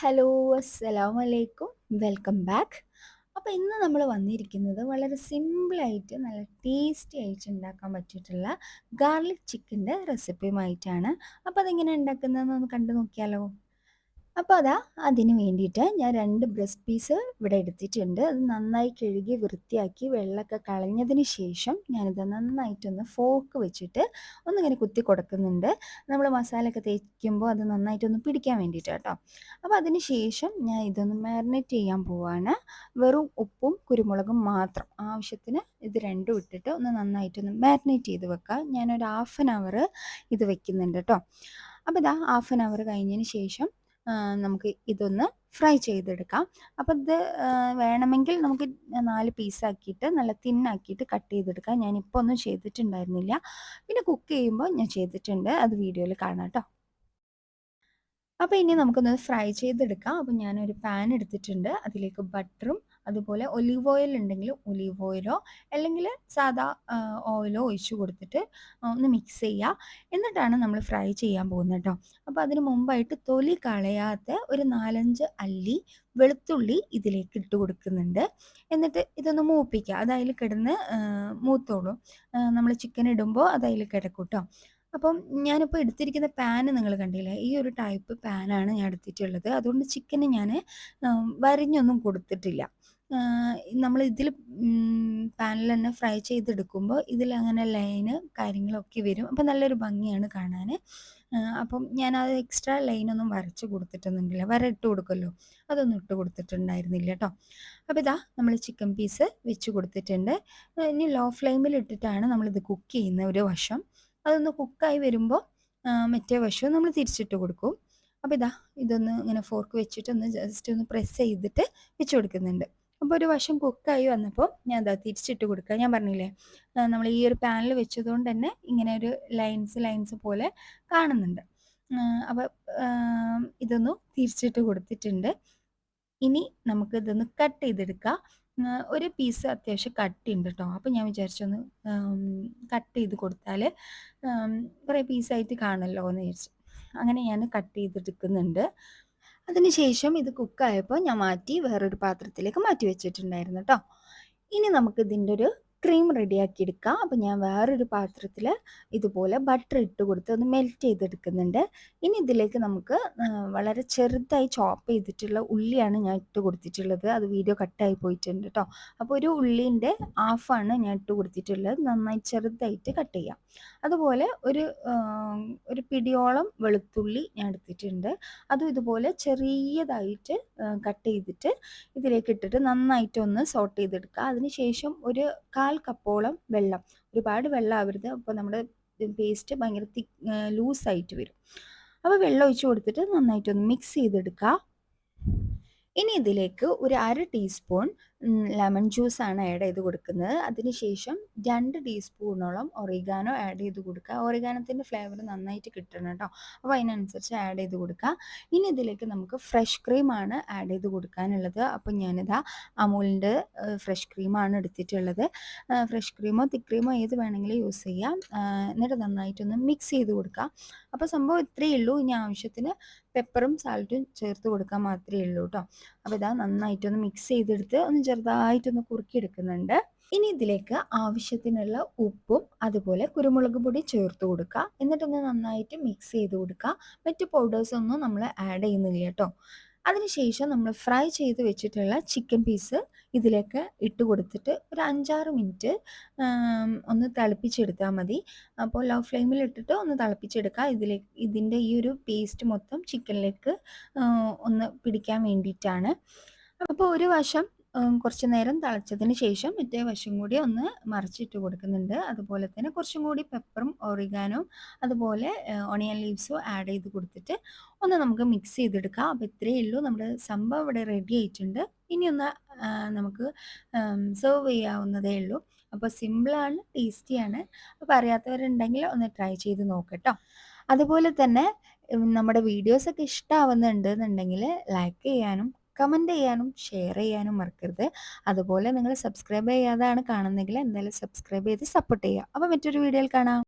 Hello അസ്സലാമു അലൈക്കും welcome back. അപ്പോൾ ഇന്ന് നമ്മൾ വന്നിരിക്കുന്നത് വളരെ സിമ്പിളായിട്ട് നല്ല ടേസ്റ്റി ആയിട്ട് ഉണ്ടാക്കാൻ പറ്റിയിട്ടുള്ള ഗാർലിക് ചിക്കന്റെ റെസിപ്പിയുമായിട്ടാണ്. അപ്പോൾ അതെങ്ങനെ ഉണ്ടാക്കുന്നതെന്ന് ഒന്ന് കണ്ടു നോക്കിയാലോ. അപ്പോൾ അതാ അതിന് വേണ്ടിയിട്ട് ഞാൻ രണ്ട് ബ്രസ്റ്റ് പീസ് ഇവിടെ എടുത്തിട്ടുണ്ട്. അത് നന്നായി കഴുകി വൃത്തിയാക്കി വെള്ളമൊക്കെ കളഞ്ഞതിന് ശേഷം ഞാനിത് നന്നായിട്ടൊന്ന് ഫോക്ക് വെച്ചിട്ട് ഒന്നിങ്ങനെ കുത്തി കൊടുക്കുന്നുണ്ട്. നമ്മൾ മസാലയൊക്കെ തേക്കുമ്പോൾ അത് നന്നായിട്ടൊന്ന് പിടിക്കാൻ വേണ്ടിയിട്ട് കേട്ടോ. അപ്പോൾ അതിന് ശേഷം ഞാൻ ഇതൊന്ന് മാരിനേറ്റ് ചെയ്യാൻ പോവാണ്. വെറും ഉപ്പും കുരുമുളകും മാത്രം. ആവശ്യത്തിന് ഇത് രണ്ടും ഇട്ടിട്ട് ഒന്ന് നന്നായിട്ടൊന്ന് മാരിനേറ്റ് ചെയ്ത് വെക്കാം. ഞാനൊരു ഹാഫ് ആൻ അവർ ഇത് വെക്കുന്നുണ്ട് കേട്ടോ. അപ്പോൾ ഇതാ ഹാഫ് ആൻ അവർ കഴിഞ്ഞതിന് ശേഷം നമുക്ക് ഇതൊന്ന് ഫ്രൈ ചെയ്തെടുക്കാം. അപ്പോൾ ഇത് വേണമെങ്കിൽ നമുക്ക് നാല് പീസാക്കിയിട്ട് നല്ല തിന്നാക്കിയിട്ട് കട്ട് ചെയ്തെടുക്കാം. ഞാനിപ്പോൾ ഒന്നും ചെയ്തിട്ടുണ്ടായിരുന്നില്ല. പിന്നെ കുക്ക് ചെയ്യുമ്പോൾ ഞാൻ ചെയ്തിട്ടുണ്ട്. അത് വീഡിയോയിൽ കാണാം കേട്ടോ അപ്പോൾ ഇനി നമുക്കൊന്ന് ഫ്രൈ ചെയ്തെടുക്കാം. അപ്പോൾ ഞാനൊരു പാൻ എടുത്തിട്ടുണ്ട്. അതിലേക്ക് ബട്ടറും അതുപോലെ ഒലീവ് ഓയിൽ ഉണ്ടെങ്കിൽ ഒലീവ് ഓയിലോ അല്ലെങ്കിൽ സാധാ ഓയിലോ ഒഴിച്ച് കൊടുത്തിട്ട് ഒന്ന് മിക്സ് ചെയ്യുക എന്നിട്ടാണ് നമ്മൾ ഫ്രൈ ചെയ്യാൻ പോകുന്നത് കേട്ടോ. അപ്പോൾ അതിന് മുമ്പായിട്ട് തൊലി കളയാത്ത ഒരു നാലഞ്ച് അല്ലി വെളുത്തുള്ളി ഇതിലേക്ക് ഇട്ട് കൊടുക്കുന്നുണ്ട്. എന്നിട്ട് ഇതൊന്ന് മൂപ്പിക്കുക അത് അതിൽ കിടന്ന് മൂത്തോളും നമ്മൾ ചിക്കൻ ഇടുമ്പോൾ അത് അതിൽ കിടക്കും കേട്ടോ. അപ്പം ഞാനിപ്പോൾ എടുത്തിരിക്കുന്ന പാന് നിങ്ങൾ കണ്ടില്ലേ? ഈ ഒരു ടൈപ്പ് പാനാണ് ഞാൻ എടുത്തിട്ടുള്ളത്. അതുകൊണ്ട് ചിക്കന് ഞാൻ വരിഞ്ഞൊന്നും കൊടുത്തിട്ടില്ല. നമ്മൾ ഇതിൽ പാനിൽ തന്നെ ഫ്രൈ ചെയ്തെടുക്കുമ്പോൾ ഇതിൽ അങ്ങനെ ലൈന് കാര്യങ്ങളൊക്കെ വരും. അപ്പം നല്ലൊരു ഭംഗിയാണ് കാണാൻ അപ്പം ഞാൻ അത് എക്സ്ട്രാ ലൈനൊന്നും വരച്ച് കൊടുത്തിട്ടൊന്നുമില്ല. വര ഇട്ട് കൊടുക്കുമല്ലോ? അതൊന്നും ഇട്ട് കൊടുത്തിട്ടുണ്ടായിരുന്നില്ല കേട്ടോ അപ്പോൾ ഇതാ നമ്മൾ ചിക്കൻ പീസ് വെച്ച് കൊടുത്തിട്ടുണ്ട്. ഇനി ലോ ഫ്ലെയിമിൽ ഇട്ടിട്ടാണ് നമ്മളിത് കുക്ക് ചെയ്യുന്ന ഒരു വശം. അതൊന്ന് കുക്കായി വരുമ്പോൾ മറ്റേ വശവും നമ്മൾ തിരിച്ചിട്ട് കൊടുക്കും. അപ്പോൾ ഇതാ ഇതൊന്ന് ഇങ്ങനെ ഫോർക്ക് വെച്ചിട്ട് ഒന്ന് ജസ്റ്റ് ഒന്ന് പ്രസ് ചെയ്തിട്ട് വെച്ച് കൊടുക്കുന്നുണ്ട്. അപ്പോൾ ഒരു വശം കുക്കായി വന്നപ്പോൾ ഞാൻ അതാ തിരിച്ചിട്ട് കൊടുക്കുക ഞാൻ പറഞ്ഞില്ലേ നമ്മൾ ഈ ഒരു പാനിൽ വെച്ചതുകൊണ്ട് തന്നെ ഇങ്ങനെ ഒരു ലൈൻസ് ലൈൻസ് പോലെ കാണുന്നുണ്ട്. അപ്പോൾ ഇതൊന്ന് തിരിച്ചിട്ട് കൊടുത്തിട്ടുണ്ട്. ഇനി നമുക്ക് ഇതൊന്ന് കട്ട് ഒരു പീസ് അത്യാവശ്യം കട്ടിയുണ്ട് കേട്ടോ അപ്പം ഞാൻ വിചാരിച്ചൊന്ന് കട്ട് ചെയ്ത് കൊടുത്താൽ കുറേ പീസായിട്ട് കാണല്ലോ എന്ന് വിചാരിച്ചു. അങ്ങനെ ഞാൻ കട്ട് ചെയ്തെടുക്കുന്നുണ്ട്. അതിനുശേഷം ഇത് കുക്കായപ്പോൾ ഞാൻ മാറ്റി വേറൊരു പാത്രത്തിലേക്ക് മാറ്റി വെച്ചിട്ടുണ്ടായിരുന്നു കേട്ടോ ഇനി നമുക്ക് ഇതിന്റെ ഒരു ക്രീം റെഡിയാക്കി എടുക്കാം. അപ്പോൾ ഞാൻ വേറൊരു പാത്രത്തിൽ ഇതുപോലെ ബട്ടർ ഇട്ട് കൊടുത്ത് ഒന്ന് മെൽറ്റ് ചെയ്തെടുക്കുന്നുണ്ട്. ഇനി ഇതിലേക്ക് നമുക്ക് വളരെ ചെറുതായി ചോപ്പ് ചെയ്തിട്ടുള്ള ഉള്ളിയാണ് ഞാൻ ഇട്ട് കൊടുത്തിട്ടുള്ളത്. അത് വീഡിയോ കട്ടായി പോയിട്ടുണ്ട് കേട്ടോ അപ്പോൾ ഒരു ഉള്ളിന്റെ ഹാഫാണ് ഞാൻ ഇട്ട് കൊടുത്തിട്ടുള്ളത്. നന്നായി ചെറുതായിട്ട് കട്ട് ചെയ്യാം. അതുപോലെ ഒരു ഒരു പിടിയോളം വെളുത്തുള്ളി ഞാൻ എടുത്തിട്ടുണ്ട്. അതും ഇതുപോലെ ചെറിയതായിട്ട് കട്ട് ചെയ്തിട്ട് ഇതിലേക്ക് ഇട്ടിട്ട് നന്നായിട്ടൊന്ന് സോട്ട് ചെയ്തെടുക്കുക അതിനുശേഷം ഒരു കാൽ കപ്പോളം വെള്ളം. ഒരുപാട് വെള്ളം ആവരുത് അപ്പോൾ നമ്മുടെ പേസ്റ്റ് ഭയങ്കര തി ലൂസായിട്ട് വരും. അപ്പോൾ വെള്ളം ഒഴിച്ച് കൊടുത്തിട്ട് നന്നായിട്ടൊന്ന് മിക്സ് ചെയ്തെടുക്കുക ഇനി ഇതിലേക്ക് ഒരു അര ടീസ്പൂൺ ലെമൺ ജ്യൂസാണ് ആഡ് ചെയ്ത് കൊടുക്കുന്നത്. അതിനുശേഷം രണ്ട് ടീസ്പൂണോളം ഒറിഗാനോ ആഡ് ചെയ്ത് കൊടുക്കുക. ഒറിഗാനത്തിന്റെ ഫ്ലേവർ നന്നായിട്ട് കിട്ടണം കേട്ടോ. അപ്പോൾ അതിനനുസരിച്ച് ആഡ് ചെയ്ത് കൊടുക്കുക. ഇനി ഇതിലേക്ക് നമുക്ക് ഫ്രഷ് ക്രീമാണ് ആഡ് ചെയ്ത് കൊടുക്കാനുള്ളത്. അപ്പോൾ ഞാനിതാ അമൂലിന്റെ ഫ്രഷ് ക്രീമാണ് എടുത്തിട്ടുള്ളത്. ഫ്രഷ് ക്രീമോ തിക്ക് ക്രീമോ ഏത് വേണമെങ്കിലും യൂസ് ചെയ്യാം. എന്നിട്ട് നന്നായിട്ടൊന്ന് മിക്സ് ചെയ്ത് കൊടുക്കുക. അപ്പോൾ സംഭവം ഇത്രയേ ഉള്ളൂ. ഇനി ആവശ്യത്തിന് പെപ്പറും സാൾട്ടും ചേർത്ത് കൊടുക്കാൻ മാത്രമേ ഉള്ളൂ കേട്ടോ. അപ്പോൾ ഇതാ നന്നായിട്ടൊന്ന് മിക്സ് ചെയ്തെടുത്ത് ഒന്ന് ചെറുതായിട്ടൊന്ന് കുറുക്കിയെടുക്കുന്നുണ്ട്. ഇനി ഇതിലേക്ക് ആവശ്യത്തിനുള്ള ഉപ്പും അതുപോലെ കുരുമുളക് പൊടി ചേർത്ത് കൊടുക്കുക എന്നിട്ടൊന്ന് നന്നായിട്ട് മിക്സ് ചെയ്ത് കൊടുക്കുക മറ്റു പൗഡേഴ്സ് ഒന്നും നമ്മൾ ആഡ് ചെയ്യുന്നില്ല കേട്ടോ. അതിനുശേഷം നമ്മൾ ഫ്രൈ ചെയ്ത് വെച്ചിട്ടുള്ള ചിക്കൻ പീസ് ഇതിലേക്ക് ഇട്ട് കൊടുത്തിട്ട് ഒരു അഞ്ചാറ് മിനിറ്റ് ഒന്ന് തിളപ്പിച്ചെടുത്താൽ മതി. അപ്പോൾ ലോ ഫ്ലെയിമിൽ ഇട്ടിട്ട് ഒന്ന് തിളപ്പിച്ചെടുക്കുക. ഇതിലേക്ക് ഇതിന്റെ ഈ ഒരു പേസ്റ്റ് മൊത്തം ചിക്കനിലേക്ക് ഒന്ന് പിടിക്കാൻ വേണ്ടിയിട്ടാണ്. അപ്പോൾ ഒരു വശം കുറച്ച് നേരം തിളച്ചതിന് ശേഷം മറ്റേ വശം കൂടി ഒന്ന് മറിച്ചിട്ട് കൊടുക്കുന്നുണ്ട്. അതുപോലെ തന്നെ കുറച്ചും കൂടി പെപ്പറും ഒറിഗാനോ അതുപോലെ ഒണിയൻ ലീവ്സും ആഡ് ചെയ്ത് കൊടുത്തിട്ട് ഒന്ന് നമുക്ക് മിക്സ് ചെയ്തെടുക്കാം. അപ്പോൾ ഇത്രയേ ഉള്ളൂ. നമ്മുടെ സംഭവം ഇവിടെ റെഡി ആയിട്ടുണ്ട്. ഇനി ഒന്ന് നമുക്ക് സെർവ് ചെയ്യാവുന്നതേ ഉള്ളൂ. അപ്പോൾ സിമ്പിളാണ് ടേസ്റ്റിയാണ് അപ്പോൾ അറിയാത്തവരുണ്ടെങ്കിൽ ഒന്ന് ട്രൈ ചെയ്ത് നോക്കട്ടോ. അതുപോലെ തന്നെ നമ്മുടെ വീഡിയോസൊക്കെ ഇഷ്ടമാവുന്നുണ്ട് എന്നുണ്ടെങ്കിൽ ലൈക്ക് ചെയ്യാനും കമന്റ് ചെയ്യാനും ഷെയർ ചെയ്യാനും മറക്കരുത്. അതുപോലെ നിങ്ങൾ സബ്സ്ക്രൈബ് ചെയ്യാതാണ് കാണുന്നെങ്കിൽ എന്തായാലും സബ്സ്ക്രൈബ് ചെയ്ത് സപ്പോർട്ട് ചെയ്യുക. അപ്പോൾ മറ്റൊരു വീഡിയോയിൽ കാണാം.